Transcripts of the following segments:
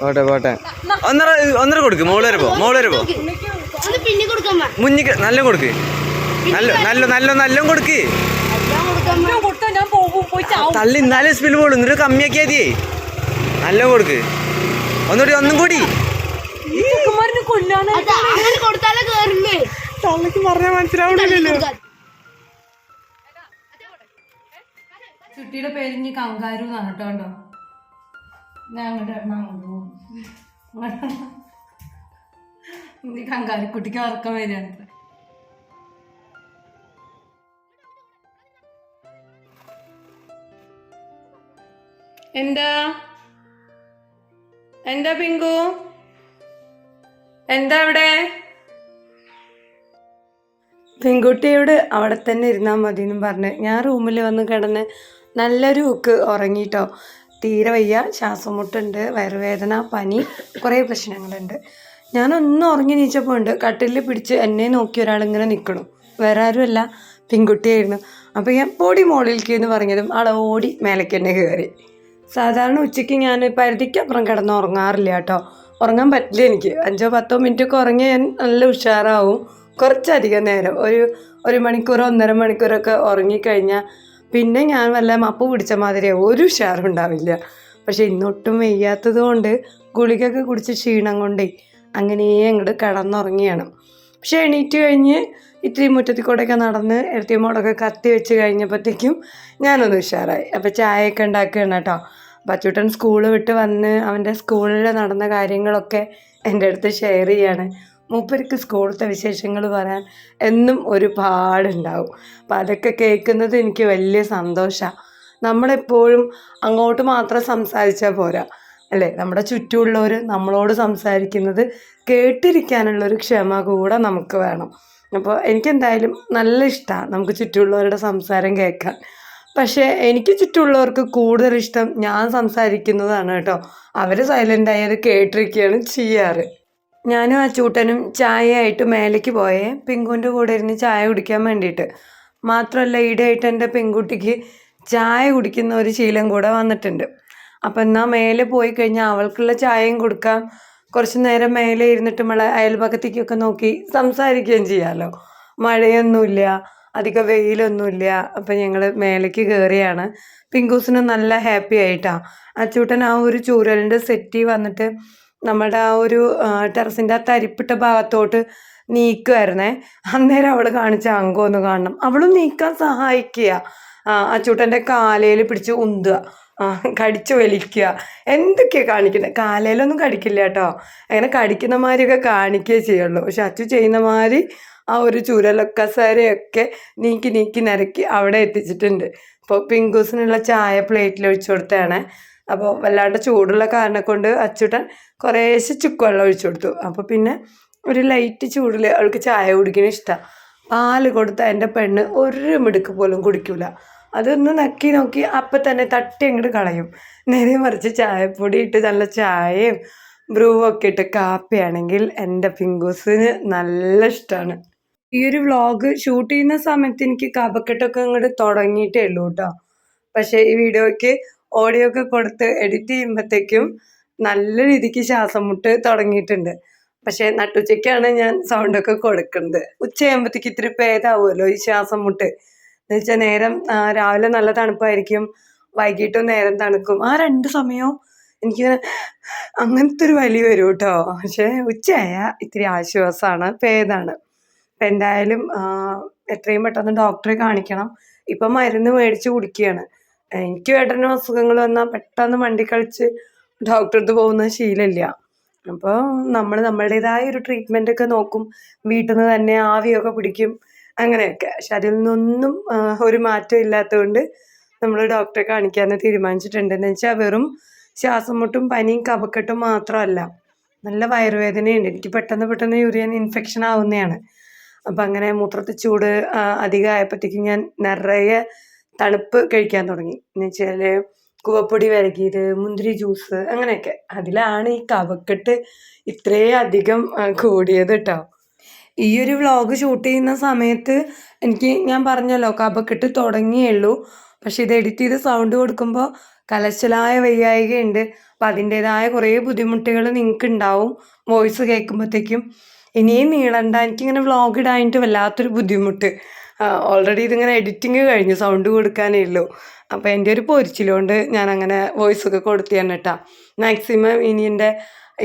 പോട്ടെ പോട്ടെ. ഒന്നര ഒന്നര കൊടുക്ക് മോൾ വരെ പോ മോൾ വരെ പോ അത് പിന്നെ കൊടുക്കാൻ വാ. മുന്നിക്ക് നല്ല കൊടുക്ക്. നല്ല നല്ല നല്ല നല്ല കൊടുക്ക്. തള്ളി ഇന്നാലേ സ്പിൽ പോളൂ എന്നിട്ട് കമ്മിയാക്കിയാ മതിയേ. നല്ല കൊടുക്ക്. ഒന്നുകൂടി ഒന്നും കൂടി. തള്ളക്ക് പറഞ്ഞാൽ മനസ്സിലാവണില്ലല്ലോ. ചുട്ടിയുടെ പേര് ഇനി കങ്കാരു എന്നാണ് കേട്ടോ കണ്ടോ? ഞാൻ അങ്ങോട്ട് ഇടണം അങ്ങോട്ട് പോകും ഇനി കങ്കാരു ഉറക്കം വരികയാണ്. എന്താ? എന്താ പിങ്കു? എന്താ അവിടെ? പെൺകുട്ടിയോട് അവിടെ തന്നെ ഇരുന്നാൽ മതി എന്നും പറഞ്ഞ് ഞാൻ റൂമിൽ വന്ന് കിടന്ന് നല്ലൊരു ഉക്ക് ഉറങ്ങിയിട്ടോ തീരെ വയ്യ. ശ്വാസം മുട്ടുണ്ട് വയറുവേദന പനി കുറേ പ്രശ്നങ്ങളുണ്ട്. ഞാനൊന്നും ഉറങ്ങി നീച്ചപ്പോൾ ഉണ്ട് കട്ടിലിൽ പിടിച്ച് എന്നെ നോക്കി ഒരാളിങ്ങനെ നിൽക്കണം വേറെ ആരുമല്ല. പെൺകുട്ടിയായിരുന്നു. അപ്പോൾ ഞാൻ പൊടി മോളിലേക്ക് എന്ന് പറഞ്ഞതും ആളെ ഓടി മേലേക്ക് തന്നെ കയറി സാധാരണ ഉച്ചയ്ക്ക് ഞാൻ പരിധിക്കപ്പുറം കിടന്ന് ഉറങ്ങാറില്ല കേട്ടോ. ഉറങ്ങാൻ പറ്റില്ല എനിക്ക്. അഞ്ചോ പത്തോ മിനിറ്റ് ഒക്കെ ഉറങ്ങി ഞാൻ നല്ല ഉഷാറാവും. കുറച്ചധികം നേരം. ഒരു ഒരു മണിക്കൂറോ ഒന്നര മണിക്കൂറൊക്കെ ഉറങ്ങിക്കഴിഞ്ഞാൽ പിന്നെ ഞാൻ വല്ല മപ്പ് പിടിച്ച മാതിരി ഒരു ഉഷാറുണ്ടാവില്ല പക്ഷെ ഇന്നൊട്ടും വെയ്യാത്തത് കൊണ്ട് ഗുളികയൊക്കെ കുടിച്ച് ക്ഷീണം കൊണ്ടേ അങ്ങനെ അങ്ങോട്ട് കിടന്നുറങ്ങിയാണ്. പക്ഷെ എണീറ്റ് കഴിഞ്ഞ് ഇത്തിരി മുറ്റത്തിൽ കൂടെയൊക്കെ നടന്ന് എഴുത്തിയമ്മോടൊക്കെ കത്തി വെച്ച് കഴിഞ്ഞപ്പോഴത്തേക്കും ഞാനൊന്ന് ഉഷാറായി. അപ്പോൾ ചായയൊക്കെ ഉണ്ടാക്കുകയാണ് കേട്ടോ. ബച്ചൂട്ടൻ സ്കൂൾ വിട്ട് വന്ന് അവന്റെ സ്കൂളിൽ നടന്ന കാര്യങ്ങളൊക്കെ എന്റെ അടുത്ത് ഷെയർ ചെയ്യാണ്. മൂപ്പർക്ക് സ്കൂളത്തെ വിശേഷങ്ങൾ പറയാൻ എന്നും ഒരു പാടുണ്ടാവും അപ്പം അതൊക്കെ കേൾക്കുന്നത് എനിക്ക് വലിയ സന്തോഷമാണ് നമ്മളെപ്പോഴും അങ്ങോട്ട് മാത്രം സംസാരിച്ചാൽ പോരാ. അല്ലേ? നമ്മുടെ ചുറ്റുമുള്ളവർ നമ്മളോട് സംസാരിക്കുന്നത് കേട്ടിരിക്കാനുള്ളൊരു ക്ഷമ കൂടെ നമുക്ക് വേണം. അപ്പോൾ എനിക്കെന്തായാലും നല്ല ഇഷ്ടമാണ് നമുക്ക് ചുറ്റുമുള്ളവരുടെ സംസാരം കേൾക്കാൻ. പക്ഷേ എനിക്ക് ചുറ്റുമുള്ളവർക്ക് കൂടുതൽ ഇഷ്ടം ഞാൻ സംസാരിക്കുന്നതാണ് കേട്ടോ. അവർ സൈലന്റായി അത് കേട്ടിരിക്കുകയാണ് ചെയ്യാറ്. ഞാനും ആ ചൂട്ടനും ചായയായിട്ട് മേലേക്ക് പോയേ. പിങ്കുവിന്റെ കൂടെ ഇരുന്ന് ചായ കുടിക്കാൻ വേണ്ടിയിട്ട്. മാത്രമല്ല ഈടായിട്ട് എന്റെ പെൺകുട്ടിക്ക് ചായ കുടിക്കുന്ന ഒരു ശീലം കൂടെ വന്നിട്ടുണ്ട്. അപ്പം എന്നാൽ മേലെ പോയി കഴിഞ്ഞാൽ അവൾക്കുള്ള ചായയും കൊടുക്കാം. കുറച്ച് നേരം മേലെ ഇരുന്നിട്ട് നമ്മളെ അയൽപക്കത്തേക്കൊക്കെ നോക്കി സംസാരിക്കുകയും ചെയ്യാമല്ലോ മഴയൊന്നുമില്ല അധികം വെയിലൊന്നുമില്ല. അപ്പം ഞങ്ങൾ മേലേക്ക് കയറിയാണ് പിങ്കൂസിന് നല്ല ഹാപ്പി ആയിട്ടാണ് അച്ചൂട്ടൻ ആ ഒരു ചൂരലിന്റെ സെറ്റി വന്നിട്ട് നമ്മുടെ ആ ഒരു ടെറസിന്റെ ആ തരിപ്പിട്ട ഭാഗത്തോട്ട് നീക്കുമായിരുന്നേ അന്നേരം അവൾ കാണിച്ച അംഗം ഒന്ന് കാണണം. അവളും നീക്കാൻ സഹായിക്കുക. അച്ചൂട്ടന്റെ കാലയിൽ പിടിച്ച് ഉന്തുക. കടിച്ചു വലിക്കുക. എന്തൊക്കെയാണ് കാണിക്കുന്നത് കാലയിലൊന്നും കടിക്കില്ല കേട്ടോ. അങ്ങനെ കടിക്കുന്ന മാതിരിയൊക്കെ കാണിക്കുകയേ ചെയ്യുള്ളൂ. പക്ഷെ അച്ചു ചെയ്യുന്ന മാതിരി ആ ഒരു ചുരലക്കസാരയൊക്കെ നീക്കി നീക്കി നിരക്കി അവിടെ എത്തിച്ചിട്ടുണ്ട്. ഇപ്പോൾ പിങ്കൂസിനുള്ള ചായ പ്ലേറ്റിൽ ഒഴിച്ചു കൊടുത്തതാണ്. അപ്പോൾ വല്ലാണ്ട് ചൂടുള്ള കാരണം കൊണ്ട് അച്ചുട്ടൻ കുറേശ്ശെ ചുക്കുവെള്ളം ഒഴിച്ചു കൊടുത്തു. അപ്പോൾ പിന്നെ ഒരു ലൈറ്റ് ചൂടിൽ അവൾക്ക് ചായ കുടിക്കണ ഇഷ്ടമാണ് പാൽ കൊടുത്ത എന്റെ പെണ്ണ് ഒരു മിടുക്ക് പോലും കുടിക്കില്ല അതൊന്ന് നക്കി നോക്കി അപ്പം തന്നെ തട്ടി അങ്ങോട്ട് കളയും. നേരെ മറിച്ച് ചായപ്പൊടി ഇട്ട് നല്ല ചായയും ബ്രൂ ഒക്കെ ഇട്ട് കാപ്പിയാണെങ്കിൽ എന്റെ പിങ്കൂസിന് നല്ല ഇഷ്ടമാണ് ഈ ഒരു വ്ളോഗ് ഷൂട്ട് ചെയ്യുന്ന സമയത്ത് എനിക്ക് കപക്കെട്ടൊക്കെ അങ്ങോട്ട് തുടങ്ങിയിട്ടേ ഉള്ളൂ കേട്ടോ പക്ഷേ ഈ വീഡിയോയ്ക്ക് ഓഡിയോ ഒക്കെ കൊടുത്ത് എഡിറ്റ് ചെയ്യുമ്പോഴത്തേക്കും നല്ല രീതിക്ക് ശ്വാസം മുട്ട് തുടങ്ങിയിട്ടുണ്ട്. പക്ഷേ നട്ടുച്ചയ്ക്കാണ് ഞാൻ സൗണ്ടൊക്കെ കൊടുക്കുന്നത്. ഉച്ചയാകുമ്പോഴത്തേക്ക് ഇത്തിരി ഭേദമാവുമല്ലോ ഈ ശ്വാസം മുട്ട്. എന്ന് വെച്ചാൽ നേരം രാവിലെ നല്ല തണുപ്പായിരിക്കും വൈകിട്ടും നേരം തണുക്കും. ആ രണ്ട് സമയവും എനിക്ക് അങ്ങനത്തെ ഒരു വലി വരും കേട്ടോ പക്ഷേ ഉച്ചയായ ഇത്തിരി ആശ്വാസമാണ് ഭേദമാണ് അപ്പം എന്തായാലും എത്രയും പെട്ടെന്ന് ഡോക്ടറെ കാണിക്കണം. ഇപ്പം മരുന്ന് മേടിച്ച് കുടിക്കുകയാണ്. എനിക്ക് ഏട്ടനും അസുഖങ്ങൾ വന്നാൽ പെട്ടെന്ന് വണ്ടി കളിച്ച് ഡോക്ടറെ അടുത്ത് പോകുന്ന ശീലമില്ല. അപ്പോൾ നമ്മൾ നമ്മളുടേതായ ഒരു ട്രീറ്റ്മെന്റ് ഒക്കെ നോക്കും. വീട്ടിൽ നിന്ന് തന്നെ ആവിയൊക്കെ പിടിക്കും. അങ്ങനെയൊക്കെ പക്ഷെ അതിൽ നിന്നൊന്നും ഒരു മാറ്റം ഇല്ലാത്തതുകൊണ്ട് നമ്മൾ ഡോക്ടറെ കാണിക്കാമെന്ന് തീരുമാനിച്ചിട്ടുണ്ട് എന്ന് വെച്ചാൽ വെറും ശ്വാസം മുട്ടും പനിയും കഫക്കെട്ടും മാത്രമല്ല. നല്ല വയറുവേദനയുണ്ട്. എനിക്ക് പെട്ടെന്ന് പെട്ടെന്ന് യൂറിയൻ ഇൻഫെക്ഷൻ ആവുന്നതാണ്. അപ്പം അങ്ങനെ മൂത്രത്തിൽ ചൂട് അധികമായപ്പോഴത്തേക്കും ഞാൻ നിറയെ തണുപ്പ് കഴിക്കാൻ തുടങ്ങി. എന്ന് വെച്ചാൽ കുവപ്പൊടി വരകിയത് മുന്തിരി ജ്യൂസ് അങ്ങനെയൊക്കെ. അതിലാണ് ഈ കവക്കെട്ട് ഇത്രയും അധികം കൂടിയത് കേട്ടോ ഈ ഒരു വ്ളോഗ് ഷൂട്ട് ചെയ്യുന്ന സമയത്ത് എനിക്ക് ഞാൻ പറഞ്ഞല്ലോ കവക്കെട്ട് തുടങ്ങിയുള്ളൂ. പക്ഷെ ഇത് എഡിറ്റ് ചെയ്ത് സൗണ്ട് കൊടുക്കുമ്പോൾ കലശലായ വയ്യായികയുണ്ട് അപ്പം അതിന്റേതായ കുറേ ബുദ്ധിമുട്ടുകൾ നിങ്ങൾക്ക് ഉണ്ടാവും വോയിസ് കേൾക്കുമ്പോഴത്തേക്കും ഇനിയും നീളണ്ട എനിക്കിങ്ങനെ വ്ളോഗ് ഇടാനായിട്ട് വല്ലാത്തൊരു ബുദ്ധിമുട്ട്. ഓൾറെഡി ഇതിങ്ങനെ എഡിറ്റിങ് കഴിഞ്ഞു സൗണ്ട് കൊടുക്കാനേ ഉള്ളൂ. അപ്പോൾ എന്റെ ഒരു പൊരിച്ചിലുകൊണ്ട് ഞാൻ അങ്ങനെ വോയിസ് ഒക്കെ കൊടുത്തു തന്നെ കേട്ടോ മാക്സിമം ഇനി എന്റെ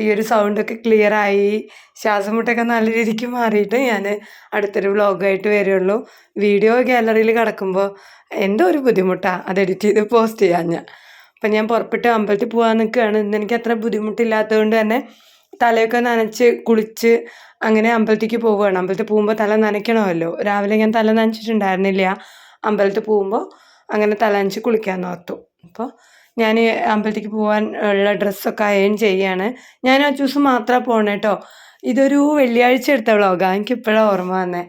ഈ ഒരു സൗണ്ടൊക്കെ ക്ലിയർ ആയി. ശ്വാസം മുട്ടൊക്കെ നല്ല രീതിക്ക് മാറിയിട്ട് ഞാൻ അടുത്തൊരു വ്ളോഗായിട്ട് വരുള്ളൂ. വീഡിയോ ഗാലറിയിൽ കിടക്കുമ്പോൾ എന്റെ ഒരു ബുദ്ധിമുട്ടാണ് അത് എഡിറ്റ് ചെയ്ത് പോസ്റ്റ് ചെയ്യാൻ ഞാൻ. അപ്പം ഞാൻ പുറപ്പെട്ട് അമ്പലത്തിൽ പോകാൻ നിൽക്കുകയാണ്. ഇന്ന് എനിക്ക് അത്ര ബുദ്ധിമുട്ടില്ലാത്തതുകൊണ്ട് തന്നെ തലയൊക്കെ നനച്ച് കുളിച്ച് അങ്ങനെ അമ്പലത്തേക്ക് പോവുകയാണ്. അമ്പലത്തിൽ പോകുമ്പോൾ തല നനയ്ക്കണമല്ലോ. രാവിലെ ഞാൻ തല നനച്ചിട്ടുണ്ടായിരുന്നില്ല. അമ്പലത്തിൽ പോകുമ്പോൾ അങ്ങനെ തല നനച്ച് കുളിക്കാൻ ഓർത്തു അപ്പോൾ ഞാൻ അമ്പലത്തേക്ക് പോകാൻ ഉള്ള ഡ്രസ്സൊക്കെ അയൺ ചെയ്യാണ്. ഞാൻ ആ ദിവസം മാത്രമേ പോണേ കേട്ടോ ഇതൊരു വെള്ളിയാഴ്ച എടുത്ത വ്ളോഗാണ് എനിക്ക് ഇപ്പോഴാണ് ഓർമ്മ വന്നേ.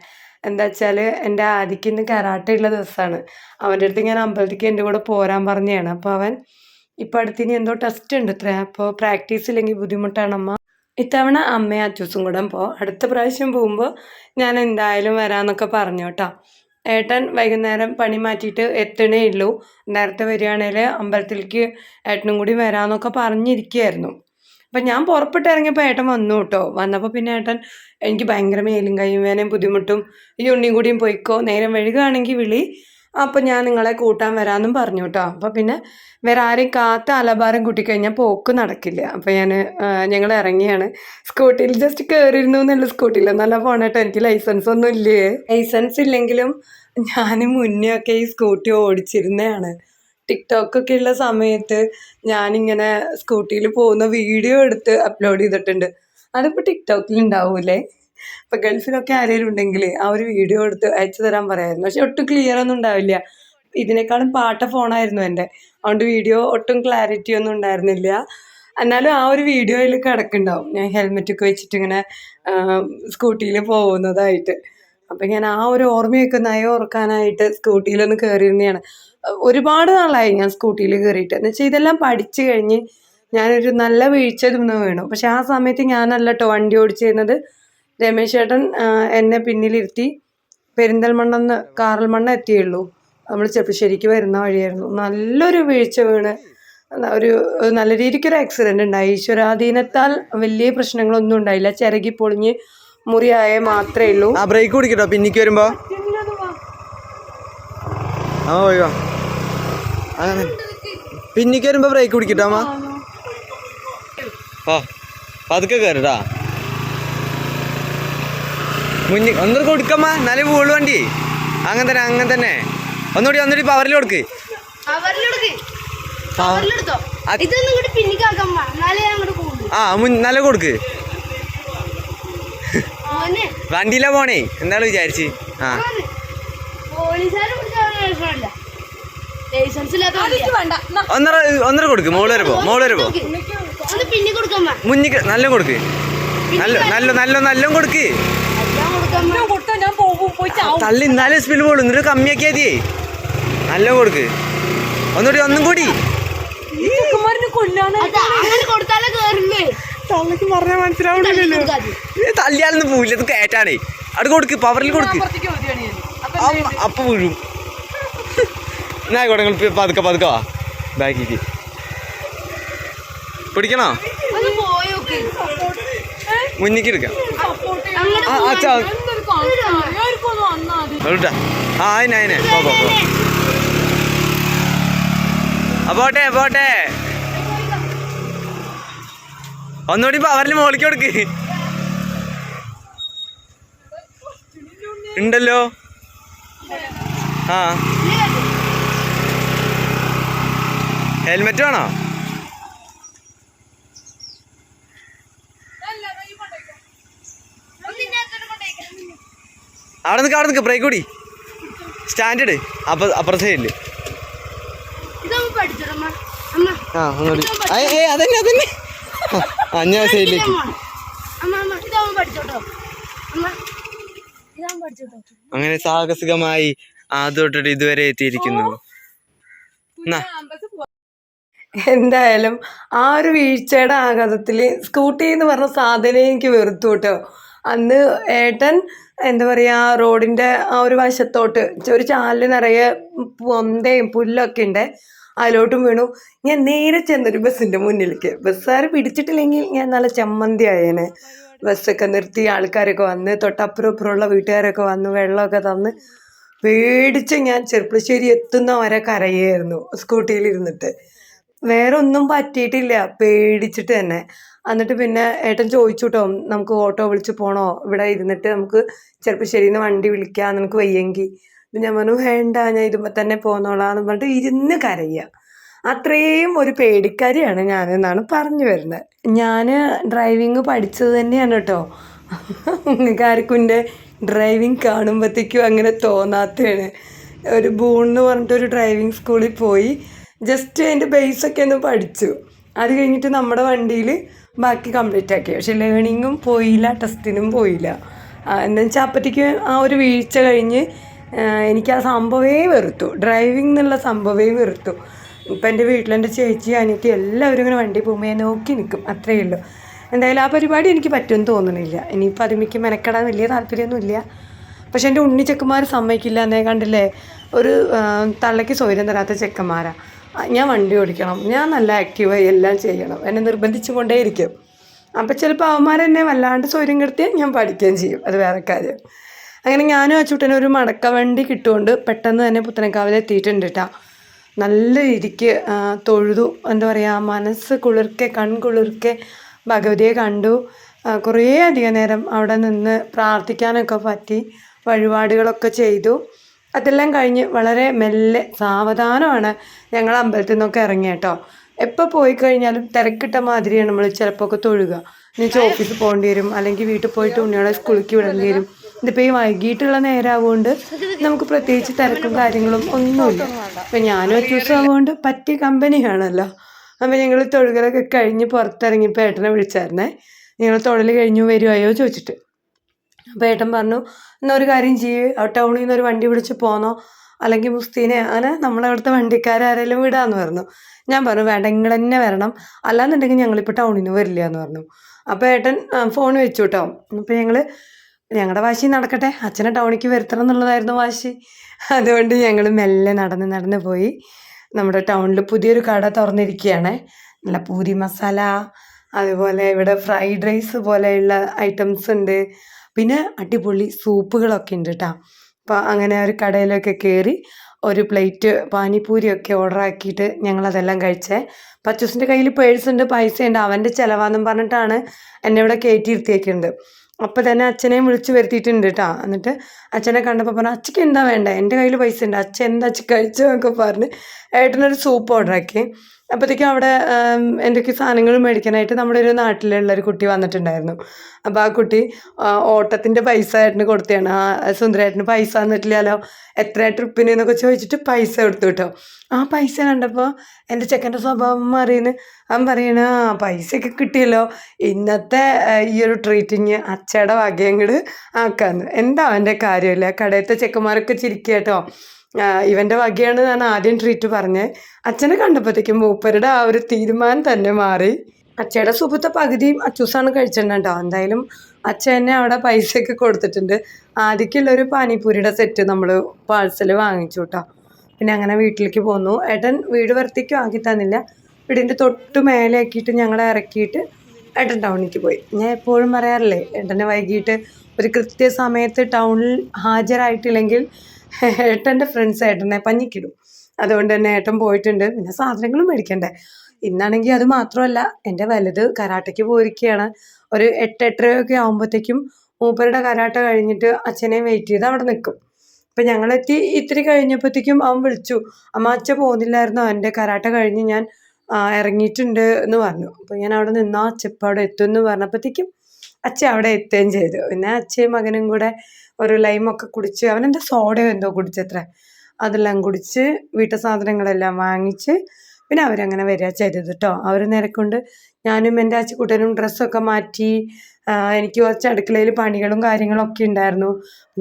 എന്താ വെച്ചാൽ എന്റെ ആദിക്ക് ഇന്ന് കരാട്ടയുള്ള ദിവസമാണ് അവന്റെ അടുത്ത് ഞാൻ അമ്പലത്തേക്ക് എന്റെ കൂടെ പോരാൻ പറഞ്ഞതാണ് അപ്പോൾ അവൻ ഇപ്പം അടുത്തിനി എന്തോ ടെസ്റ്റ് ഉണ്ട് ഇത്ര. അപ്പോൾ പ്രാക്ടീസ് ഇല്ലെങ്കിൽ ബുദ്ധിമുട്ടാണ് അമ്മ. ഇത്തവണ അമ്മയും അച്ചൂസും കൂടെ പോ. അടുത്ത പ്രാവശ്യം പോകുമ്പോൾ ഞാൻ എന്തായാലും വരാമെന്നൊക്കെ പറഞ്ഞു കേട്ടോ. ഏട്ടൻ വൈകുന്നേരം പണി മാറ്റിയിട്ട് എത്തണേ ഉള്ളൂ. നേരത്തെ വരികയാണെങ്കിൽ അമ്പലത്തിലേക്ക് ഏട്ടനും കൂടി വരാമെന്നൊക്കെ പറഞ്ഞിരിക്കുകയായിരുന്നു. അപ്പം ഞാൻ പുറപ്പെട്ട് ഇറങ്ങിയപ്പോൾ ഏട്ടൻ വന്നു കേട്ടോ. വന്നപ്പോൾ പിന്നെ ഏട്ടൻ എനിക്ക് ഭയങ്കര മേലും കൈയും വേനയും ബുദ്ധിമുട്ടും. ഈ ഉണ്ണിയും കൂടിയും പോയിക്കോ. നേരം വഴുകുകയാണെങ്കിൽ വിളി. അപ്പം ഞാൻ നിങ്ങളെ കൂട്ടാൻ വരാമെന്നും പറഞ്ഞു കേട്ടോ അപ്പോൾ പിന്നെ വേറെ ആരെയും കാത്ത് അലഭാരം കൂട്ടിക്കഴിഞ്ഞാൽ പോക്ക് നടക്കില്ല. അപ്പോൾ ഞാൻ ഞങ്ങൾ ഇറങ്ങിയാണ് സ്കൂട്ടിയിൽ ജസ്റ്റ് കയറിയിരുന്നു എന്നുള്ള സ്കൂട്ടിയിൽ. നല്ല പോണേട്ടോ എനിക്ക് ലൈസൻസ് ഒന്നും ഇല്ലേ? ലൈസൻസ് ഇല്ലെങ്കിലും ഞാൻ മുന്നേ ഒക്കെ ഈ സ്കൂട്ടി ഓടിച്ചിരുന്നതാണ്. ടിക്ടോക്കൊക്കെ ഉള്ള സമയത്ത് ഞാനിങ്ങനെ സ്കൂട്ടിയിൽ പോകുന്ന വീഡിയോ എടുത്ത് അപ്ലോഡ് ചെയ്തിട്ടുണ്ട്. അതിപ്പോൾ ടിക്ടോക്കിൽ ഉണ്ടാവൂലേ ഇപ്പം ഗൾഫിലൊക്കെ ആരെങ്കിലും ഉണ്ടെങ്കിൽ ആ ഒരു വീഡിയോ എടുത്ത് അയച്ചു തരാൻ പറയായിരുന്നു. പക്ഷെ ഒട്ടും ക്ലിയർ ഒന്നും ഉണ്ടാവില്ല. ഇതിനേക്കാളും പാട്ട ഫോണായിരുന്നു എന്റെ. അതുകൊണ്ട് വീഡിയോ ഒട്ടും ക്ലാരിറ്റി ഒന്നും ഉണ്ടായിരുന്നില്ല. എന്നാലും ആ ഒരു വീഡിയോയിൽ കിടക്കുന്നുണ്ടാവും. ഞാൻ ഹെൽമെറ്റൊക്കെ വെച്ചിട്ട് ഇങ്ങനെ സ്കൂട്ടിയിൽ പോകുന്നതായിട്ട്. അപ്പം ഞാൻ ആ ഒരു ഓർമ്മയൊക്കെ നയ ഓർക്കാനായിട്ട് സ്കൂട്ടിയിലൊന്ന് കയറിയിരുന്നതാണ് ഒരുപാട് നാളായി ഞാൻ സ്കൂട്ടിയിൽ കയറിയിട്ട് എന്ന് വെച്ചാൽ ഇതെല്ലാം പഠിച്ചു കഴിഞ്ഞ് ഞാനൊരു നല്ല വീഴ്ച തിന്ന് വീണു. പക്ഷെ ആ സമയത്ത് ഞാനല്ല കേട്ടോ വണ്ടി ഓടിച്ചിരുന്നത് രമേശ് ചേട്ടൻ എന്നെ പിന്നിലിരുത്തി പെരിന്തൽമണ്ണെന്ന് കാറൽമണ്ണ എത്തിയുള്ളൂ. നമ്മൾ ചെറുപ്പശ്ശേരിക്ക് വരുന്ന വഴിയായിരുന്നു. നല്ലൊരു വീഴ്ച വീണ് ഒരു നല്ല രീതിക്കൊരു ആക്സിഡന്റ് ഉണ്ടായി. ഈശ്വരാധീനത്താൽ വലിയ പ്രശ്നങ്ങളൊന്നും ഉണ്ടായില്ല. ചിരകി പൊളിഞ്ഞ് മുറിയായ മാത്രമേ ഉള്ളൂ. ആ ബ്രേക്ക് കുടിക്കട്ടോ. പിന്നിക്ക് വരുമ്പോ. ആ അങ്ങനെ പിന്നിക്ക് വരുമ്പോ ബ്രേക്ക് കുടിക്കട്ടോ അമ്മ. ഓ പതുക്കെ കയറിട്ടാ മുന്നിൽ ഒന്നും കൊടുക്കമ്മ. നല്ല വീട് വണ്ടി. അങ്ങനെ തന്നെ അങ്ങനെ തന്നെ. ഒന്നുകൂടി ഒന്നുകൂടി പവറിൽ കൊടുക്ക്. ആ. മുൻ നല്ല കൊടുക്ക്. വണ്ടിയിലാ പോണേ. എന്താണ് വിചാരിച്ച്? ആ. ഒന്നര ഒന്നര കൊടുക്ക്. മോൾ വരുമ്പോ മോൾ വരുമ്പോ മുന്നിക്ക് നല്ല കൊടുക്ക്. നല്ല നല്ല നല്ല നല്ല കൊടുക്ക്. തള്ളി ഇന്നാലും സ്പീഡ് പോളൂ എന്നിട്ട് കമ്മിയാക്കിയാ മതിയേ നല്ല കൊടുക്ക്. ഒന്നുകൂടി ഒന്നും കൂടി. തള്ളക്ക് പറഞ്ഞാൽ മനസ്സിലാവണില്ലല്ലോ. തല്ലിയാലൊന്നും പോവില്ല. ഇത് കയറ്റാണേ അവിടെ കൊടുക്ക് പവറിൽ കൊടുക്ക്. അപ്പൊ വീഴും. എന്നാ ആയിക്കോട്ടെ നിങ്ങൾ പതുക്കെ പതുക്കെ വാ. ബാക്കിക്ക് പിടിക്കണോ? മുന്നിക്ക് എടുക്കാം. അച്ഛാ ആ അതിനെ അതിനെ പോ പോ പോട്ടെ പോട്ടെ. ഒന്നുകൂടി പവറിൽ മോളിക്ക് കൊടുക്ക്. ഉണ്ടല്ലോ. ആ. ഹെൽമെറ്റ് വേണോ? അവിടെ നിൽക്ക് അവിടെ നിൽക്ക് ബ്രേക്ക് കൂടി. സ്റ്റാൻഡേർഡ് അപ്പ അപ്പുറത്തെ സൈഡിൽ ആ ഒന്നുകൂടി ഏ അതന്നെ അതന്നെ. അഞ്ഞാ സൈഡിലേക്ക് അങ്ങനെ സാഹസികമായി ആദ്യം ഇതുവരെ എത്തിയിരിക്കുന്നു. എന്തായാലും ആ ഒരു വീഴ്ചയുടെ ആഘാതത്തിൽ സ്കൂട്ടി എന്ന് പറഞ്ഞ സാധനം എനിക്ക് വെറുത്തു കേട്ടോ അന്ന് ഏട്ടൻ എന്താ പറയുക റോഡിന്റെ ആ ഒരു വശത്തോട്ട് ഒരു ചാലിൽ നിറയെ പൊന്തയും പുല്ലൊക്കെ ഉണ്ട് അതിലോട്ടും വീണു. ഞാൻ നേരെ ചെന്നൊരു ബസ്സിന്റെ മുന്നിലേക്ക്. ബസ്സുകാർ പിടിച്ചിട്ടില്ലെങ്കിൽ ഞാൻ നല്ല ചമ്മന്തി ആയേനെ ബസ്സൊക്കെ നിർത്തി ആൾക്കാരൊക്കെ വന്ന് തൊട്ടപ്പുറം ഇപ്പുറമുള്ള വീട്ടുകാരൊക്കെ വന്ന് വെള്ളമൊക്കെ തന്ന് പേടിച്ച് ഞാൻ ചെറുപ്പശ്ശേരി എത്തുന്ന വരെ കരയായിരുന്നു സ്കൂട്ടിയിലിരുന്നിട്ട്. വേറെ ഒന്നും പറ്റിയിട്ടില്ല പേടിച്ചിട്ട് തന്നെ. എന്നിട്ട് പിന്നെ ഏട്ടൻ ചോദിച്ചു കേട്ടോ നമുക്ക് ഓട്ടോ വിളിച്ച് പോണോ? ഇവിടെ ഇരുന്നിട്ട് നമുക്ക് ചെറുപ്പശ്ശേരിയിൽ നിന്ന് വണ്ടി വിളിക്കാം നിനക്ക് വയ്യെങ്കിൽ ഞാൻ പറഞ്ഞു വേണ്ട ഞാൻ ഇരുമ്പോൾ തന്നെ പോന്നോളാന്ന് പറഞ്ഞിട്ട് ഇരുന്ന് കരയുക അത്രയും ഒരു പേടിക്കാരിയാണ് ഞാനെന്നാണ് പറഞ്ഞു വരുന്നത്. ഞാൻ ഡ്രൈവിങ് പഠിച്ചത് തന്നെയാണ് കേട്ടോ. നിങ്ങൾക്ക് എന്റെ ഡ്രൈവിങ് കാണുമ്പോഴത്തേക്കും അങ്ങനെ തോന്നാത്തതാണ്. ഒരു ബൂൺ എന്ന് പറഞ്ഞിട്ടൊരു ഡ്രൈവിംഗ് സ്കൂളിൽ പോയി ജസ്റ്റ് അതിന്റെ ബേസൊക്കെ ഒന്ന് പഠിച്ചു. അത് കഴിഞ്ഞിട്ട് നമ്മുടെ വണ്ടിയിൽ ബാക്കി കംപ്ലീറ്റ് ആക്കി. പക്ഷെ ലേണിങ്ങും പോയില്ല ടെസ്റ്റിനും പോയില്ല. എന്താ വെച്ചാൽ അപ്പത്തേക്ക് ആ ഒരു വീഴ്ച കഴിഞ്ഞ് എനിക്ക് ആ സംഭവമേ വെറുത്തു. ഡ്രൈവിംഗ് എന്നുള്ള സംഭവമേ വെറുത്തു. ഇപ്പം എന്റെ വീട്ടിലെന്റെ ചേച്ചി അനിയത്തി എല്ലാവരും ഇങ്ങനെ വണ്ടി പോകുമ്പോൾ ഞാൻ നോക്കി നിൽക്കും അത്രയേ ഉള്ളൂ. എന്തായാലും ആ പരിപാടി എനിക്ക് പറ്റുമെന്ന് തോന്നണില്ല. ഇനിയിപ്പോൾ അതിമിക്ക് മെനക്കെടാൻ വലിയ താല്പര്യമൊന്നുമില്ല. പക്ഷെ എന്റെ ഉണ്ണി ചെക്കന്മാർ സമ്മതിക്കില്ല എന്നേ കണ്ടില്ലേ? ഒരു തള്ളയ്ക്ക് സൗകര്യം തരാത്ത ചെക്കന്മാരാ. ആ, ഞാൻ വണ്ടി ഓടിക്കണം. ഞാൻ നല്ല ആക്റ്റീവായി എല്ലാം ചെയ്യണം. എന്നെ നിർബന്ധിച്ചു കൊണ്ടേയിരിക്കും. അപ്പം ചിലപ്പോൾ അവന്മാരെന്നെ വല്ലാണ്ട് സൗകര്യം കെടുത്തിയാൽ ഞാൻ പഠിക്കുകയും ചെയ്യും. അത് വേറെ കാര്യം. അങ്ങനെ ഞാനും അച്ചൂട്ടനും ഒരു മടക്ക വണ്ടി കിട്ടുകൊണ്ട് പെട്ടെന്ന് തന്നെ പുത്തനക്കാവിൽ എത്തിയിട്ടുണ്ട് കേട്ടോ നല്ല രീതിക്ക് തൊഴുതു. എന്താ പറയുക മനസ്സ് കുളിർക്കെ കൺകുളിർക്കെ ഭഗവതിയെ കണ്ടു. കുറേ അധികം നേരം അവിടെ നിന്ന് പ്രാർത്ഥിക്കാനൊക്കെ പറ്റി വഴിപാടുകളൊക്കെ ചെയ്തു. അതെല്ലാം കഴിഞ്ഞ് വളരെ മെല്ലെ സാവധാനമാണ് ഞങ്ങൾ അമ്പലത്തിൽ നിന്നൊക്കെ ഇറങ്ങിയ കേട്ടോ എപ്പോൾ പോയി കഴിഞ്ഞാലും തിരക്കിട്ട മാതിരിയാണ് നമ്മൾ ചിലപ്പോൾ ഒക്കെ തൊഴുക എന്നുവെച്ചാൽ ഓഫീസിൽ പോകേണ്ടി വരും അല്ലെങ്കിൽ വീട്ടിൽ പോയിട്ട് ഉണ്ണികളെ സ്കൂളിലേക്ക് വിടേണ്ടി വരും. ഇതിപ്പോൾ ഈ വൈകിട്ടുള്ള നേരമാവുകൊണ്ട് നമുക്ക് പ്രത്യേകിച്ച് തിരക്കും കാര്യങ്ങളും ഒന്നുമില്ല. അപ്പം ഞാനും ഒരു ദിവസം ആവുകൊണ്ട് പറ്റിയ കമ്പനിയാണല്ലോ. അപ്പം ഞങ്ങൾ തൊഴുകലൊക്കെ കഴിഞ്ഞ് പുറത്തിറങ്ങിയപ്പോൾ ഏട്ടനെ വിളിച്ചായിരുന്നേ. നിങ്ങൾ തൊഴിൽ കഴിഞ്ഞു വരുവായോ ചോദിച്ചിട്ട്. അപ്പോൾ ഏട്ടൻ പറഞ്ഞു എന്നാൽ ഒരു കാര്യം ചെയ്യ്. ടൗണിൽ നിന്ന് ഒരു വണ്ടി വിളിച്ച് പോന്നോ? അല്ലെങ്കിൽ മുസ്തീനെ അങ്ങനെ നമ്മളവിടുത്തെ വണ്ടിക്കാരാരെങ്കിലും വിടാന്ന് പറഞ്ഞു. ഞാൻ പറഞ്ഞു വേണ്ട നിങ്ങൾ തന്നെ വരണം. അല്ലാന്നുണ്ടെങ്കിൽ ഞങ്ങളിപ്പോൾ ടൗണിൽ നിന്ന് വരില്ല എന്ന് പറഞ്ഞു. അപ്പോൾ ഏട്ടൻ ഫോൺ വെച്ചു കേട്ടോ അപ്പോൾ ഞങ്ങൾ ഞങ്ങളുടെ വാശി നടക്കട്ടെ. അച്ഛനെ ടൗണിക്ക് വരുത്തണം എന്നുള്ളതായിരുന്നു വാശി. അതുകൊണ്ട് ഞങ്ങൾ മെല്ലെ നടന്ന് നടന്ന് പോയി. നമ്മുടെ ടൗണിൽ പുതിയൊരു കട തുറന്നിരിക്കുകയാണ്. നല്ല പൂരി മസാല അതുപോലെ ഇവിടെ ഫ്രൈഡ് റൈസ് പോലെയുള്ള ഐറ്റംസ് ഉണ്ട്. പിന്നെ അടിപൊളി സൂപ്പുകളൊക്കെ ഉണ്ട് കേട്ടോ അപ്പോൾ അങ്ങനെ ഒരു കടയിലൊക്കെ കയറി ഒരു പ്ലേറ്റ് പാനിപ്പൂരിയൊക്കെ ഓർഡർ ആക്കിയിട്ട് ഞങ്ങളതെല്ലാം കഴിച്ചേ. പച്ചൂസിന്റെ കയ്യിൽ പേഴ്സ് ഉണ്ട് പൈസ ഉണ്ട് അവന്റെ ചിലവാന്നും പറഞ്ഞിട്ടാണ് എന്നെ ഇവിടെ കയറ്റിയിരുത്തിയേക്കുന്നത് അപ്പോൾ തന്നെ അച്ഛനെയും വിളിച്ച് വരുത്തിയിട്ടുണ്ട് കേട്ടോ എന്നിട്ട് അച്ഛനെ കണ്ടപ്പോൾ പറഞ്ഞു അച്ഛക്ക് എന്താ വേണ്ടത് എന്റെ കയ്യിൽ പൈസ ഉണ്ട് അച്ഛൻ എന്താ അച്ഛൻ കഴിച്ചോ എന്നൊക്കെ പറഞ്ഞ് ഏട്ടനൊരു സൂപ്പ് ഓർഡർ ആക്കി അപ്പോഴത്തേക്കും അവിടെ എന്തൊക്കെ സാധനങ്ങൾ മേടിക്കാനായിട്ട് നമ്മുടെ ഒരു നാട്ടിലുള്ള ഒരു കുട്ടി വന്നിട്ടുണ്ടായിരുന്നു. അപ്പോൾ ആ കുട്ടി ഓട്ടത്തിന്റെ പൈസ ഏട്ടന് കൊടുത്തതാണ്. ആ സുന്ദരേട്ടന് പൈസ തന്നിട്ടില്ലല്ലോ. എത്ര ട്രിപ്പിന് എന്നൊക്കെ ചോദിച്ചിട്ട് പൈസ കൊടുത്തു കേട്ടോ. ആ പൈസ കണ്ടപ്പോൾ എന്റെ ചെക്കന്റെ സ്വഭാവം മാറിയെന്ന്. അവൻ പറയണ ആ പൈസയൊക്കെ കിട്ടിയല്ലോ. ഇന്നത്തെ ഈ ഒരു ട്രീറ്റിങ് അച്ചയുടെ വകയങ്ങട് ആക്കാന്ന്. എന്താ അവന്റെ കാര്യമില്ല. കടയത്തെ ചെക്കന്മാരൊക്കെ ചിരിക്കുക കേട്ടോ. ഇവന്റെ വകയാണ് ഞാൻ ആദ്യം ട്രീറ്റ് പറഞ്ഞത് അച്ഛനെ കണ്ടപ്പോഴത്തേക്കും മൂപ്പരുടെ ആ ഒരു തീരുമാനം തന്നെ മാറി. അച്ഛയുടെ സുഖത്തെ പകുതിയും അച്ചൂസാണ് കഴിച്ചിട്ടുണ്ടോ എന്തായാലും അച്ഛൻ തന്നെ അവിടെ പൈസയൊക്കെ കൊടുത്തിട്ടുണ്ട്. ആദ്യക്കുള്ള ഒരു പാനിപ്പൂരിയുടെ സെറ്റ് നമ്മൾ പാഴ്സൽ വാങ്ങിച്ചു കേട്ടോ പിന്നെ അങ്ങനെ വീട്ടിലേക്ക് പോന്നു. ഏട്ടൻ വീട് വൃത്തിക്കും ആക്കി തന്നില്ല. വീടിന്റെ തൊട്ട് മേലെ ആക്കിയിട്ട് ഞങ്ങളെ ഇറക്കിയിട്ട് ഏട്ടൻ ടൗണിലേക്ക് പോയി. ഞാൻ എപ്പോഴും പറയാറില്ലേ ഏട്ടനെ വൈകിട്ട് ഒരു കൃത്യസമയത്ത് ടൗണിൽ ഹാജരായിട്ടില്ലെങ്കിൽ ഏട്ടന്റെ ഫ്രണ്ട്സ് ഏട്ടനെ പഞ്ഞിക്കിടും. അതുകൊണ്ട് തന്നെ ഏട്ടൻ പോയിട്ടുണ്ട്. പിന്നെ സാധനങ്ങളും മേടിക്കണ്ടേ? ഇന്നാണെങ്കിൽ അത് മാത്രമല്ല എന്റെ വലുത് കരാട്ടയ്ക്ക് പോയിരിക്കുകയാണ്. ഒരു എട്ട് എട്ടരയൊക്കെ ആകുമ്പോഴത്തേക്കും മൂപ്പരുടെ കരാട്ട കഴിഞ്ഞിട്ട് അച്ഛനെ വെയിറ്റ് ചെയ്ത് അവിടെ നിൽക്കും. അപ്പം ഞങ്ങളെത്തി ഇത്തിരി കഴിഞ്ഞപ്പോഴത്തേക്കും അവൻ വിളിച്ചു. അമ്മ അച്ഛ പോകുന്നില്ലായിരുന്നു എന്റെ കരാട്ട കഴിഞ്ഞ് ഞാൻ ഇറങ്ങിയിട്ടുണ്ട് എന്ന് പറഞ്ഞു. അപ്പോൾ ഞാൻ അവിടെ നിന്നാ അച്ചപ്പ അവിടെ എത്തും എന്ന് പറഞ്ഞപ്പോഴത്തേക്കും അച്ഛൻ അവിടെ എത്തുകയും ചെയ്തു. പിന്നെ അച്ഛയും മകനും കൂടെ ഒരു ലൈമൊക്കെ കുടിച്ച് അവനെന്താ സോഡയോ എന്തോ കുടിച്ചത്ര അതെല്ലാം കുടിച്ച് വീട്ടു സാധനങ്ങളെല്ലാം വാങ്ങിച്ച് പിന്നെ അവരങ്ങനെ വരിക ചെയ്തത് കേട്ടോ അവർ കൊണ്ട് ഞാനും എന്റെ അച്ഛക്കുട്ടനും ഡ്രസ്സൊക്കെ മാറ്റി എനിക്ക് കുറച്ച് അടുക്കളയിൽ പണികളും കാര്യങ്ങളും ഒക്കെ ഉണ്ടായിരുന്നു.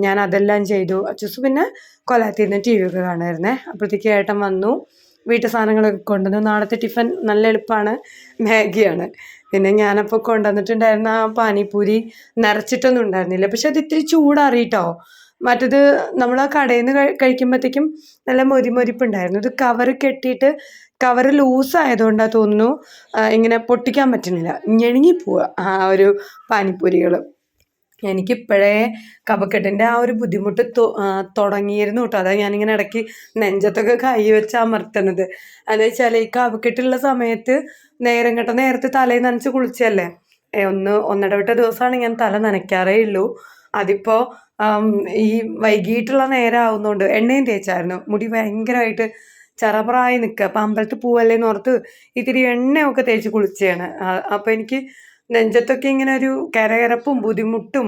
ഞാൻ അതെല്ലാം ചെയ്തു. അച്ഛസ് പിന്നെ കൊലാത്തിരുന്ന് ടി വി ഒക്കെ കാണുമായിരുന്നേ. അപ്പോഴത്തേക്ക് ഏട്ടൻ വന്നു. വീട്ടു സാധനങ്ങളൊക്കെ കൊണ്ടുവന്നു. നാളത്തെ ടിഫൻ നല്ല എളുപ്പമാണ്. മാഗിയാണ്. പിന്നെ ഞാനപ്പോൾ കൊണ്ടുവന്നിട്ടുണ്ടായിരുന്ന ആ പാനിപ്പൂരി നിറച്ചിട്ടൊന്നും ഉണ്ടായിരുന്നില്ല. പക്ഷെ അത് ഇത്തിരി ചൂടാറിയിട്ടോ മറ്റത് നമ്മൾ ആ കടയിൽ നിന്ന് കഴിക്കുമ്പോഴത്തേക്കും നല്ല മൊരിമൊരിപ്പുണ്ടായിരുന്നു ഇത് കവർ കെട്ടിയിട്ട് കവർ ലൂസ് ആയതുകൊണ്ടാണ് തോന്നുന്നു ഇങ്ങനെ പൊട്ടിക്കാൻ പറ്റുന്നില്ല. ഞെണുങ്ങി പോവുക ആ ഒരു പാനിപ്പൂരികൾ എനിക്കിപ്പോഴേ കഫക്കെട്ടിന്റെ ആ ഒരു ബുദ്ധിമുട്ട് തുടങ്ങിയിരുന്നു കേട്ടോ. അതാ ഞാനിങ്ങനെ ഇടയ്ക്ക് നെഞ്ചത്തൊക്കെ കൈ വെച്ച് അമർത്തുന്നത്. എന്ന് വെച്ചാൽ ഈ കഫക്കെട്ടുള്ള സമയത്ത് നേരം കേട്ട നേരത്തെ തലയിൽ നനച്ച് കുളിച്ചല്ലേ? ഒന്ന് ഒന്നിടവിട്ട ദിവസമാണ് ഞാൻ തല നനയ്ക്കാറേ ഉള്ളൂ. അതിപ്പോൾ ഈ വൈകിട്ടുള്ള നേരം ആവുന്നതുകൊണ്ട് എണ്ണയും തേച്ചായിരുന്നു. മുടി ഭയങ്കരമായിട്ട് ചറപറായി നിൽക്കുക അപ്പം അമ്പലത്തിൽ പോവല്ലേന്ന് ഓർത്ത് ഇത്തിരി എണ്ണയൊക്കെ തേച്ച് കുളിച്ചാണ് അപ്പോൾ എനിക്ക് നെഞ്ചത്തൊക്കെ ഇങ്ങനെ ഒരു കരകരപ്പും ബുദ്ധിമുട്ടും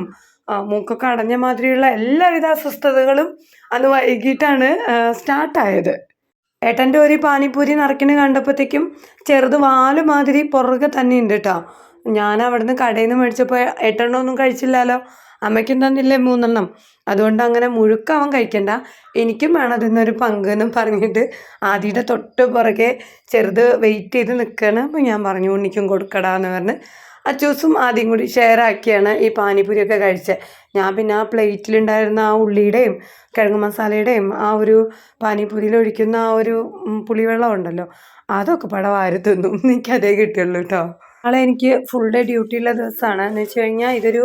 മൂക്കൊക്കെ അടഞ്ഞ മാതിരിയുള്ള എല്ലാവിധ അസ്വസ്ഥതകളും അന്ന് വൈകിട്ടാണ് സ്റ്റാർട്ടായത്. ഏട്ടന്റെ ഒരു പാനിപ്പൂരി നിറയ്ക്കണ കണ്ടപ്പോഴത്തേക്കും ചെറുത് വാൽ മാതിരി പുറകെ തന്നെ ഉണ്ട് കേട്ടോ ഞാൻ അവിടുന്ന് കടയിൽ നിന്ന് മേടിച്ചപ്പോൾ ഒന്നും കഴിച്ചില്ലല്ലോ അമ്മയ്ക്കും തന്നില്ലേ മൂന്നെണ്ണം. അതുകൊണ്ട് അങ്ങനെ മുഴുക്കവൻ കഴിക്കണ്ട. എനിക്കും വേണം അതിന്നൊരു പങ്ക് എന്ന് പറഞ്ഞിട്ട് ആദ്യയുടെ തൊട്ട് പുറകെ ചെറുത് വെയിറ്റ് ചെയ്ത് നിൽക്കുകയാണ് അപ്പോൾ ഞാൻ പറഞ്ഞു ഉണ്ണിക്കും കൊടുക്കടാ എന്ന് പറഞ്ഞ് അച്ചൂസും ആദ്യം കൂടി ഷെയർ ആക്കിയാണ് ഈ പാനിപൂരിയൊക്കെ കഴിച്ചത് ഞാൻ പിന്നെ ആ പ്ലേറ്റിലുണ്ടായിരുന്ന ആ ഉള്ളിയുടെയും കിഴങ്ങ് മസാലയുടെയും ആ ഒരു പാനിപൂരിയിൽ ഒഴിക്കുന്ന ആ ഒരു പുളിവെള്ളം ഉണ്ടല്ലോ അതൊക്കെ പടം വാരി തിന്നും. എനിക്കതേ കിട്ടുള്ളൂ കേട്ടോ നാളെ എനിക്ക് ഫുൾ ഡേ ഡ്യൂട്ടിയുള്ള ദിവസമാണ് എന്ന് വെച്ച് കഴിഞ്ഞാൽ ഇതൊരു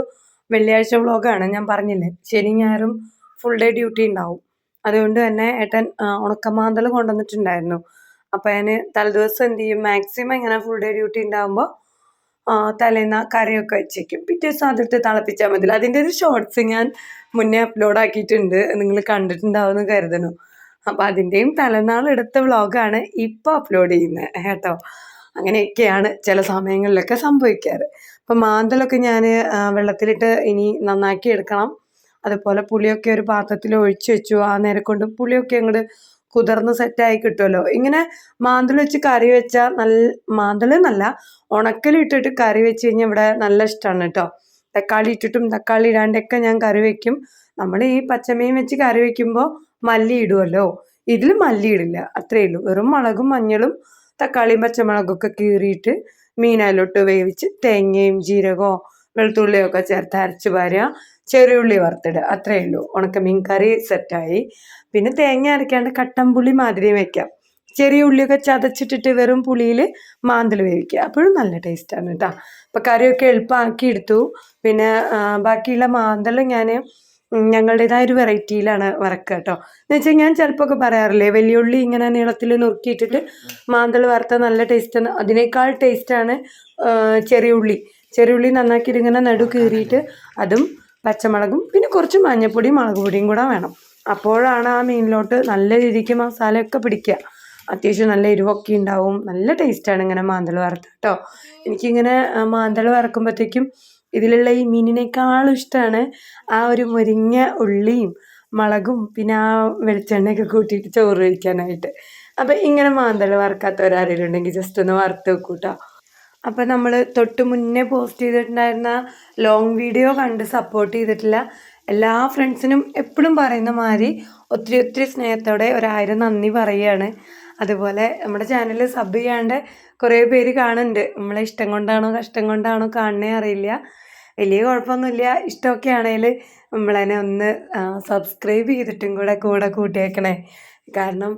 വെള്ളിയാഴ്ച വ്ളോഗാണ് ഞാൻ പറഞ്ഞില്ലേ ശനി ഞായറും ഫുൾ ഡേ ഡ്യൂട്ടി ഉണ്ടാവും. അതുകൊണ്ട് തന്നെ ഏട്ടൻ ഉണക്കമാന്തൽ കൊണ്ടുവന്നിട്ടുണ്ടായിരുന്നു. അപ്പോൾ ഞാൻ തലേദിവസം എന്ത് ചെയ്യും മാക്സിമം ഇങ്ങനെ ഫുൾ ഡേ ഡ്യൂട്ടി ഉണ്ടാകുമ്പോൾ തലേന്ന് കറിയൊക്കെ വെച്ചേക്കും. പിറ്റേ ദിവസം അതിട്ട് തിളപ്പിച്ചാൽ മതി. അതിന്റെ ഒരു ഷോർട്സ് ഞാൻ മുന്നേ അപ്ലോഡ് ആക്കിയിട്ടുണ്ട്. നിങ്ങൾ കണ്ടിട്ടുണ്ടാവുമെന്ന് കരുതണു അപ്പോൾ അതിന്റെയും തലനാൾ എടുത്ത വ്ളോഗാണ് ഇപ്പോൾ അപ്ലോഡ് ചെയ്യുന്നത് കേട്ടോ. അങ്ങനെയൊക്കെയാണ് ചില സമയങ്ങളിലൊക്കെ സംഭവിക്കാറ്. അപ്പം മാന്തലൊക്കെ ഞാൻ വെള്ളത്തിലിട്ട് ഇനി നന്നാക്കി എടുക്കണം. അതുപോലെ പുളിയൊക്കെ ഒരു പാത്രത്തിൽ ഒഴിച്ചു വെച്ചു. ആ നേരം കൊണ്ട് പുളിയൊക്കെ അങ്ങോട്ട് കുതിർന്ന് സെറ്റായി കിട്ടുമല്ലോ ഇങ്ങനെ മാന്തൽ വെച്ച് കറി വെച്ചാൽ നല്ല മാന്തൽ എന്നല്ല ഉണക്കലിട്ടിട്ട് കറി വെച്ച് കഴിഞ്ഞാൽ ഇവിടെ നല്ല ഇഷ്ടമാണ് കേട്ടോ തക്കാളി ഇട്ടിട്ടും തക്കാളി ഇടാണ്ടൊക്കെ ഞാൻ കറി വെക്കും. നമ്മൾ ഈ പച്ചമീൻ വെച്ച് കറി വെക്കുമ്പോൾ മല്ലി ഇടുമല്ലോ ഇതിൽ മല്ലി ഇടില്ല അത്രയേ ഉള്ളൂ. വെറും മുളകും മഞ്ഞളും തക്കാളിയും പച്ചമുളകൊക്കെ കീറിയിട്ട് മീനയിലോട്ട് വേവിച്ച് തേങ്ങയും ജീരകവും വെളുത്തുള്ളിയും ഒക്കെ ചേർത്ത് അരച്ച് പാരുക ചെറിയുള്ളി വറുത്തിടുക അത്രയേ ഉള്ളൂ. ഉണക്കമീൻ കറി സെറ്റായി പിന്നെ തേങ്ങ അരയ്ക്കാണ്ട് കട്ടൻപുളി മാതിരിയും വെക്കാം. ചെറിയ ഉള്ളിയൊക്കെ ചതച്ചിട്ടിട്ട് വെറും പുളിയിൽ മാന്തൽ വേവിക്കുക. അപ്പോഴും നല്ല ടേസ്റ്റാണ് കേട്ടോ അപ്പോൾ കറിയൊക്കെ എളുപ്പമാക്കി എടുത്തു. പിന്നെ ബാക്കിയുള്ള മാന്തൽ ഞാൻ ഞങ്ങളുടേതായ ഒരു വെറൈറ്റിയിലാണ് വറക്കുക കേട്ടോ എന്ന് വെച്ചാൽ ഞാൻ ചിലപ്പോൾ പറയാറില്ലേ വലിയ ഉള്ളി ഇങ്ങനെ നീളത്തിൽ നുറുക്കിയിട്ടിട്ട് മാന്തൽ വറുത്ത നല്ല ടേസ്റ്റ് അതിനേക്കാൾ ടേസ്റ്റാണ് ചെറിയ ഉള്ളി. ചെറിയ ഉള്ളി നന്നാക്കിയിട്ട് ഇങ്ങനെ നടു കീറിയിട്ട് അതും പച്ചമുളകും പിന്നെ കുറച്ച് മഞ്ഞൾപ്പൊടിയും മുളക് പൊടിയും കൂടെ വേണം. അപ്പോഴാണ് ആ മീനിലോട്ട് നല്ല രീതിക്ക് മസാലയൊക്കെ പിടിക്കുക. അത്യാവശ്യം നല്ല എരിവൊക്കെ ഉണ്ടാവും. നല്ല ടേസ്റ്റാണ് ഇങ്ങനെ മാന്തൽ വറുത്ത. കേട്ടോ എനിക്കിങ്ങനെ മാന്തൽ വറക്കുമ്പോഴത്തേക്കും ഇതിലുള്ള ഈ മീനിനേക്കാളും ഇഷ്ടമാണ് ആ ഒരു മുരിങ്ങ ഉള്ളിയും മുളകും പിന്നെ ആ വെളിച്ചെണ്ണയൊക്കെ കൂട്ടിയിട്ട് ചോറ് കഴിക്കാനായിട്ട്. അപ്പം ഇങ്ങനെ മാന്തൽ ഉണ്ടെങ്കിൽ ജസ്റ്റ് ഒന്ന് വറുത്ത് വെക്കൂട്ടോ അപ്പം നമ്മൾ തൊട്ട് മുന്നേ പോസ്റ്റ് ചെയ്തിട്ടുണ്ടായിരുന്ന ലോങ് വീഡിയോ കണ്ട് സപ്പോർട്ട് ചെയ്തിട്ടില്ല എല്ലാ ഫ്രണ്ട്സിനും എപ്പോഴും പറയുന്ന മാതിരി ഒത്തിരി ഒത്തിരി സ്നേഹത്തോടെ ഒരായിരം നന്ദി പറയുകയാണ്. അതുപോലെ നമ്മുടെ ചാനൽ സബ് ചെയ്യാണ്ട് കുറേ പേര് കാണുന്നുണ്ട്. നമ്മളെ ഇഷ്ടം കൊണ്ടാണോ കഷ്ടം കൊണ്ടാണോ കാണണേ അറിയില്ല. വലിയ കുഴപ്പമൊന്നുമില്ല. ഇഷ്ടമൊക്കെ ആണെങ്കിൽ നമ്മളതിനെ ഒന്ന് സബ്സ്ക്രൈബ് ചെയ്തിട്ടും കൂടെ കൂടെ കൂട്ടിയേക്കണേ. കാരണം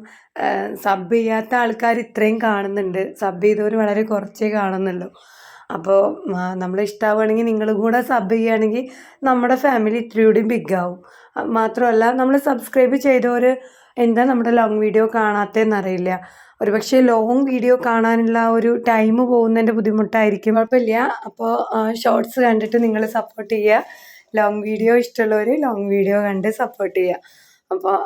സബ് ചെയ്യാത്ത ആൾക്കാർ ഇത്രയും കാണുന്നുണ്ട്. സബ് ചെയ്തവർ വളരെ കുറച്ചേ കാണുന്നുള്ളൂ. അപ്പോൾ നമ്മൾ ഇഷ്ടമാവുകയാണെങ്കിൽ നിങ്ങളും കൂടെ സബ് ചെയ്യുകയാണെങ്കിൽ നമ്മുടെ ഫാമിലി ഇത്രയും ബിഗ് ആവും. മാത്രമല്ല നമ്മൾ സബ്സ്ക്രൈബ് ചെയ്തവർ എന്താ നമ്മുടെ ലോങ് വീഡിയോ കാണാത്തതെന്നറിയില്ല. ഒരു പക്ഷേ ലോങ് വീഡിയോ കാണാനുള്ള ഒരു ടൈം പോകുന്നതിന്റെ ബുദ്ധിമുട്ടായിരിക്കും. കുഴപ്പമില്ല. അപ്പോൾ ഷോർട്സ് കണ്ടിട്ട് നിങ്ങൾ സപ്പോർട്ട് ചെയ്യുക. ലോങ് വീഡിയോ ഇഷ്ടമുള്ളവർ ലോങ് വീഡിയോ കണ്ട് സപ്പോർട്ട് ചെയ്യുക. അപ്പോൾ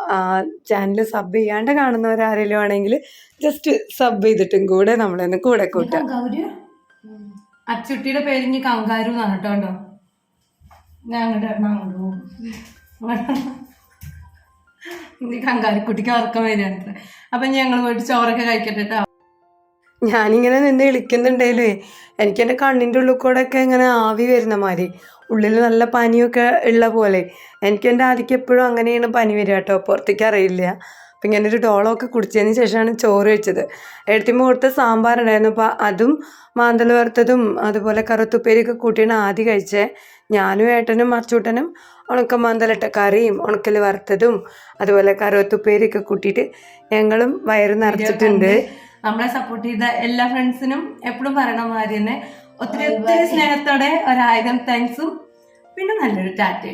ചാനൽ സബ് ചെയ്യാണ്ട് കാണുന്നവരാരെങ്കിലും ആണെങ്കിൽ ജസ്റ്റ് സബ് ചെയ്തിട്ടും കൂടെ നമ്മളൊന്ന് കൂടെ കൂട്ടുക. അച്ചുട്ടിയുടെ പേര് ഇനി കങ്കാരു എന്നാണ് കേട്ടോ ഞാൻ പോകും. ഇനി കങ്കാരിക്കുട്ടിക്ക് ഉറക്കം വരികയാണ് അപ്പം ഞങ്ങൾ പോയിട്ട് ചോറൊക്കെ കഴിക്കട്ടെ കേട്ടോ ഞാനിങ്ങനെ നിന്ന് വിളിക്കുന്നുണ്ടേലേ. എനിക്ക് എന്റെ കണ്ണിന്റെ ഉള്ളിൽ കൂടെ ഒക്കെ ഇങ്ങനെ ആവി വരുന്ന മാതിരി. ഉള്ളിൽ നല്ല പനിയൊക്കെ ഉള്ള പോലെ. എനിക്ക് എന്റെ ആദ്യക്ക് എപ്പോഴും അങ്ങനെയാണ് പനി വരിക കേട്ടോ പുറത്തേക്ക് അറിയില്ല. അപ്പം ഒരു ഡോളൊക്കെ കുടിച്ചതിന് ശേഷമാണ് ചോറ് വെച്ചത് എടുത്തിമ്മ കൊടുത്ത സാമ്പാറുണ്ടായിരുന്നു. അപ്പോൾ അതും മാന്തൽ വറുത്തതും അതുപോലെ കറുത്തുപ്പേരിയൊക്കെ കൂട്ടിയാണ് ആദ്യം കഴിച്ചത് ഞാനും ഏട്ടനും മച്ചൂട്ടനും ഉണക്ക മാന്തലിട്ട കറിയും ഉണക്കൽ വറുത്തതും അതുപോലെ കറുവത്തുപ്പേരിയൊക്കെ കൂട്ടിയിട്ട് ഞങ്ങളും വയറ് നിറച്ചിട്ടുണ്ട്. നമ്മളെ സപ്പോർട്ട് ചെയ്ത എല്ലാ ഫ്രണ്ട്സിനും എപ്പോഴും പറയണ മാതിരി തന്നെ ഒത്തിരി ഒത്തിരി സ്നേഹത്തോടെ ഒരായിരം താങ്ക്സും പിന്നെ നല്ലൊരു ടാറ്റ